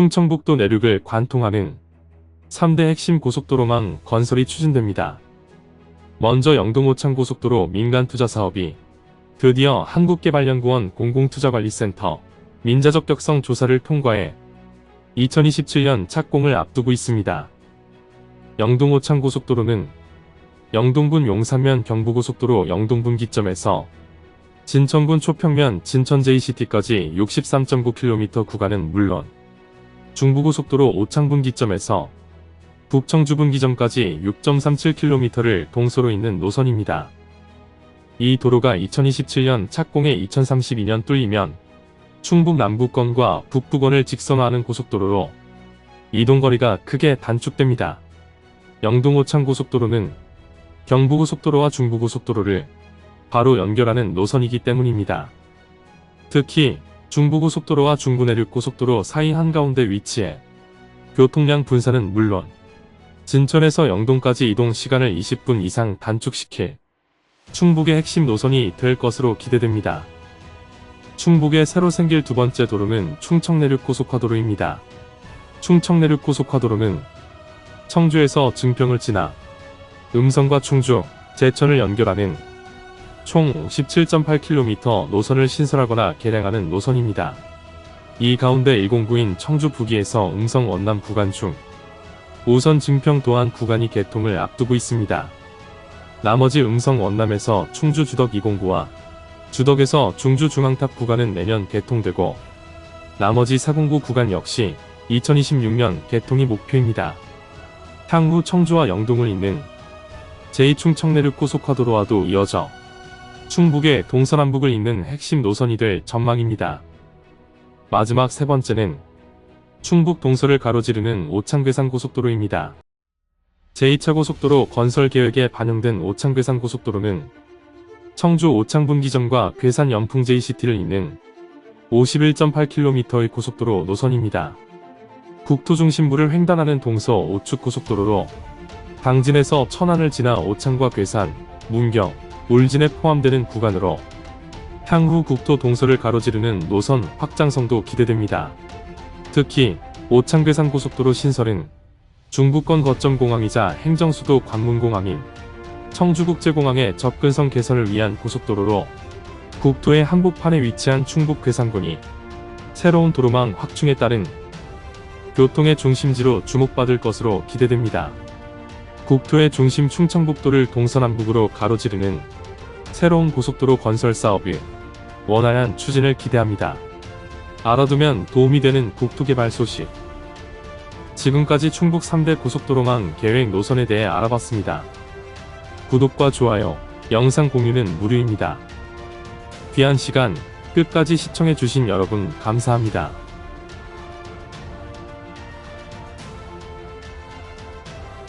충청북도 내륙을 관통하는 3대 핵심 고속도로망 건설이 추진됩니다. 먼저 영동오창 고속도로 민간 투자 사업이 드디어 한국개발연구원 공공투자관리센터 민자적 격성 조사를 통과해 2027년 착공을 앞두고 있습니다. 영동오창 고속도로는 영동군 용산면 경부고속도로 영동분 기점에서 진천군 초평면 진천 JCT까지 63.9km 구간은 물론 중부고속도로 오창분 기점에서 북청주분 기점까지 6.37km를 동서로 잇는 노선입니다. 이 도로가 2027년 착공에 2032년 뚫리면 충북 남부권과 북부권을 직선화하는 고속도로로 이동거리가 크게 단축됩니다. 영동오창 고속도로는 경부고속도로와 중부고속도로를 바로 연결하는 노선이기 때문입니다. 특히 중부고속도로와 중부내륙고속도로 사이 한가운데 위치해 교통량 분산은 물론 진천에서 영동까지 이동 시간을 20분 이상 단축시킬 충북의 핵심 노선이 될 것으로 기대됩니다. 충북에 새로 생길 두 번째 도로는 충청내륙고속화도로입니다. 충청내륙고속화도로는 청주에서 증평을 지나 음성과 충주, 제천을 연결하는 총 17.8km 노선을 신설하거나 개량하는 노선입니다. 이 가운데 109인 청주 북위에서 음성 원남 구간 중 우선 증평 도안 구간이 개통을 앞두고 있습니다. 나머지 음성 원남에서 충주 주덕 209와 주덕에서 중주 중앙탑 구간은 내년 개통되고 나머지 409 구간 역시 2026년 개통이 목표입니다. 향후 청주와 영동을 잇는 제2충 청내륙 고속화도로와도 이어져 충북의 동서남북을 잇는 핵심 노선이 될 전망입니다. 마지막 세 번째는 충북 동서를 가로지르는 오창괴산 고속도로입니다. 제2차 고속도로 건설 계획에 반영된 오창괴산 고속도로는 청주 오창분기점과 괴산 연풍 JCT를 잇는 51.8km의 고속도로 노선입니다. 국토 중심부를 횡단하는 동서 오축 고속도로로 당진에서 천안을 지나 오창과 괴산, 문경, 울진에 포함되는 구간으로 향후 국토 동서를 가로지르는 노선 확장성도 기대됩니다. 특히 오창괴산 고속도로 신설은 중부권 거점 공항이자 행정수도 관문공항인 청주국제공항의 접근성 개선을 위한 고속도로로 국토의 한복판에 위치한 충북 괴산군이 새로운 도로망 확충에 따른 교통의 중심지로 주목받을 것으로 기대됩니다. 국토의 중심 충청북도를 동서남북으로 가로지르는 새로운 고속도로 건설 사업이 원활한 추진을 기대합니다. 알아두면 도움이 되는 국토개발 소식. 지금까지 충북 3대 고속도로망 계획 노선에 대해 알아봤습니다. 구독과 좋아요, 영상 공유는 무료입니다. 귀한 시간 끝까지 시청해주신 여러분 감사합니다.